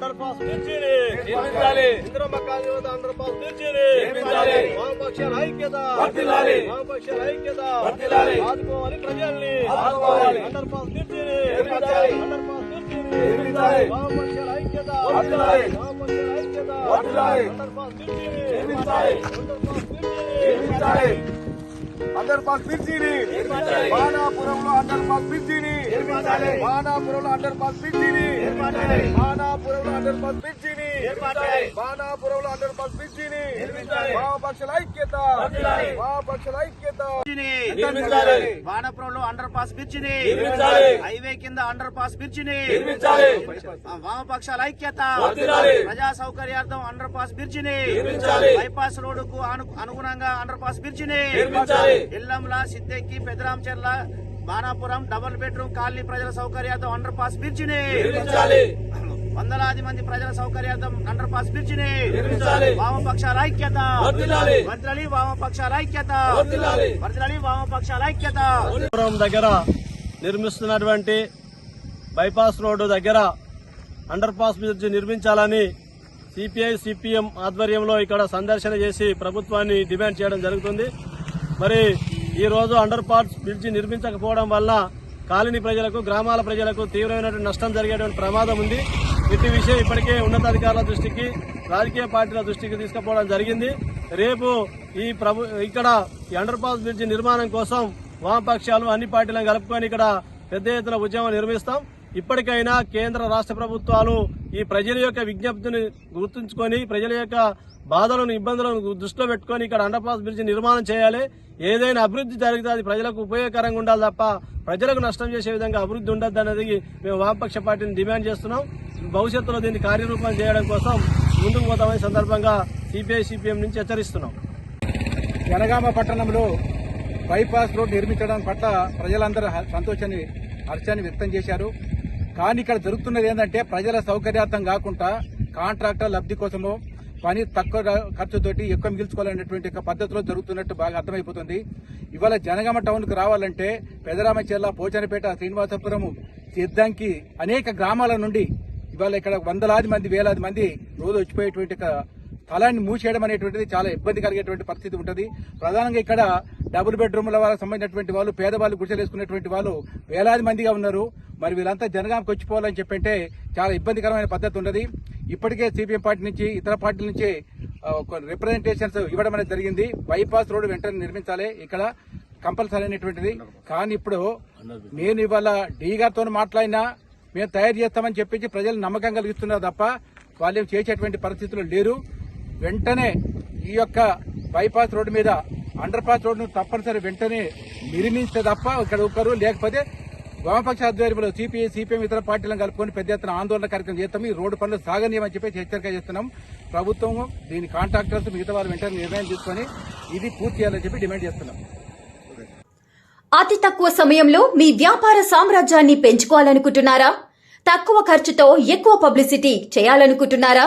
Under pass బ్రిడ్జిని నిర్మించాలి. ఇంద్రమ్మ వద్ద అండర్ పాస్ బ్రిడ్జిని నిర్మించాలి. వామపక్షాల ఐక్యత వర్ధిల్లాలి. వామపక్షాల ఐక్యత వర్ధిల్లాలి. ఆదుకోవాలి ప్రజల్ని ఆదుకోవాలి. అండర్ పాస్ బ్రిడ్జిని నిర్మించాలి. అండర్ పాస్ నిర్మించాలి. వామపక్షాల ఐక్యత వర్ధిల్లాలి. వామపక్షాల ఐక్యత వర్ధిల్లాలి. అండర్ పాస్ నిర్మించాలి. అండర్ పాస్ నిర్మించాలి. అండర్ పాస్ నిర్మించాలి. బాణాపురంలో అండర్ పాస్ నిర్మించాలి. బాణాపురంలో అండర్ పాస్ బ్రిడ్జిని నిర్మించాలి. బాణాపురంలో అండర్ పాస్ బ్రిడ్జిని నిర్మించాలి. బాణాపురంలో అండర్ పాస్ బ్రిడ్జిని నిర్మించాలి. వామపక్షల ఐక్యత. వామపక్షల ఐక్యత నిర్మించాలి. వానపురంలో అండర్ పాస్ బ్రిడ్జిని నిర్మించాలి. హైవే కింద అండర్ పాస్ బ్రిడ్జిని వామపక్షాల ఐక్యత. ప్రజా సౌకర్యార్థం అండర్ పాస్ బ్రిడ్జిని నిర్మించాలి. బైపాస్ రోడ్డుకు అను- అనుగుణంగా అండర్ పాస్ బ్రిడ్జిని నిర్మించాలి. Yellamla Siddekki Pedaramcherla Banapuram double bedroom colony ప్రజల సౌకర్యార్థం అండర్ పాస్ బ్రిడ్జిని. వందలాది మంది ప్రజల సౌకర్యార్థం అండర్ పాస్ బ్రిడ్జిని. వామపక్షాల ఐక్యత. వర్ధిల్లాలి వామపక్షాల ఐక్యత. వర్ధిల్లాలి వామపక్షాల ఐక్యత దగ్గర నిర్మిస్తున్నటువంటి బైపాస్ రోడ్డు దగ్గర అండర్ పాస్ బ్రిడ్జ్ నిర్మించాలని సిపిఐ సిపిఎం ఆధ్వర్యంలో ఇక్కడ సందర్శన చేసి ప్రభుత్వాన్ని డిమాండ్ చేయడం జరుగుతుంది మరి ఈరోజు అండర్ పాస్ బ్రిడ్జి నిర్మించకపోవడం వల్ల కాలనీ ప్రజలకు గ్రామాల ప్రజలకు తీవ్రమైనటువంటి నష్టం జరిగేటువంటి ప్రమాదం ఉంది. ఇటు విషయం ఇప్పటికే ఉన్నతాధికారుల దృష్టికి రాజకీయ పార్టీల దృష్టికి తీసుకుపోవడం జరిగింది. రేపు ఈ ప్రభు ఇక్కడ ఈ అండర్ పాస్ బ్రిడ్జి నిర్మాణం కోసం వామపక్షాలు అన్ని పార్టీలను కలుపుకొని ఇక్కడ పెద్ద ఎత్తున ఉద్యమం నిర్మిస్తాం ఇప్పటికైనా కేంద్ర రాష్ట్ర ప్రభుత్వాలు ఈ ప్రజల యొక్క విజ్ఞప్తిని గుర్తుంచుకొని ప్రజల యొక్క బాధలను ఇబ్బందులను దృష్టిలో పెట్టుకొని ఇక్కడ అండర్ పాస్ బ్రిడ్జ్ నిర్మాణం చేయాలి. ఏదైనా అభివృద్ధి జరిగితే అది ప్రజలకు ఉపయోగకరంగా ఉండాలి తప్ప ప్రజలకు నష్టం చేసే విధంగా అభివృద్ధి ఉండద్దు అనేది మేము వామపక్ష పార్టీని డిమాండ్ చేస్తున్నాం. భవిష్యత్తులో దీన్ని కార్యరూపం చేయడం కోసం ముందుకు పోతామని సందర్భంగా సిపిఐ సిపిఎం నుంచి హెచ్చరిస్తున్నాం. జనగామ పట్టణంలో బైపాస్ రోడ్ నిర్మించడం పట్ల ప్రజలందరూ సంతోషాన్ని హర్షాన్ని వ్యక్తం చేశారు. కానీ ఇక్కడ జరుగుతున్నది ఏంటంటే ప్రజల సౌకర్యార్థం కాకుండా కాంట్రాక్టర్ లబ్ధి కోసమో పని తక్కువ ఖర్చుతోటి ఎక్కువ మిగిల్చుకోవాలనేటువంటి పద్ధతిలో జరుగుతున్నట్టు బాగా అర్థమైపోతుంది. ఇవాళ జనగామ టౌన్కు రావాలంటే పెదరామచెల్ల పోచనపేట శ్రీనివాసపురం సిద్దంకి అనేక గ్రామాల నుండి ఇవాళ ఇక్కడ వందలాది మంది వేలాది మంది రోజు వచ్చిపోయేటువంటి ఒక మూసేయడం అనేటువంటిది చాలా ఇబ్బంది కలిగేటువంటి పరిస్థితి ఉంటుంది. ప్రధానంగా ఇక్కడ డబుల్ బెడ్రూమ్ల వాళ్ళకి సంబంధించినటువంటి వాళ్ళు పేదవాళ్ళు గుడిసెలేసుకునేటువంటి వాళ్ళు వేలాది మందిగా ఉన్నారు. మరి వీళ్ళంతా జనగామకి వచ్చిపోవాలని చెప్పంటే చాలా ఇబ్బందికరమైన పద్ధతి ఉన్నది. ఇప్పటికే సిపిఎం పార్టీ నుంచి ఇతర పార్టీల నుంచి రిప్రజెంటేషన్స్ ఇవ్వడం అనేది జరిగింది. బైపాస్ రోడ్డు వెంటనే నిర్మించాలి ఇక్కడ కంపల్సరీ అనేటువంటిది. కానీ ఇప్పుడు నేను ఇవాళ డీ గారితో మాట్లాడినా మేము తయారు చేస్తామని చెప్పించి ప్రజలు నమ్మకం కలిగిస్తున్నారు తప్ప వాళ్ళు చేసేటువంటి పరిస్థితులు లేరు. వెంటనే ఈ యొక్క బైపాస్ రోడ్డు మీద అండర్ పాస్ రోడ్డును తప్పనిసరి వెంటనే నిర్మించే తప్ప ఇక్కడ ఒకరు లేకపోతే వామపక్ష ఆధ్వర్యంలో సిపిఐ సిపిఎం ఇతర పార్టీలను కలుపుకొని పెద్ద ఎత్తున ఆందోళన కార్యక్రమం చేస్తాం ఈ రోడ్డు పనులు సాగనీయమని చెప్పి హెచ్చరిక చేస్తున్నాం. ప్రభుత్వం దీని కాంట్రాక్టర్స్ మిగతా వారు వెంటనే నిర్ణయం తీసుకొని ఇది పూర్తి చేయాలని చెప్పి డిమాండ్ చేస్తున్నాం. అతి తక్కువ సమయంలో మీ వ్యాపార సామ్రాజ్యాన్ని పెంచుకోవాలనుకుంటున్నారా? తక్కువ ఖర్చుతో ఎక్కువ పబ్లిసిటీ చేయాలనుకుంటున్నారా?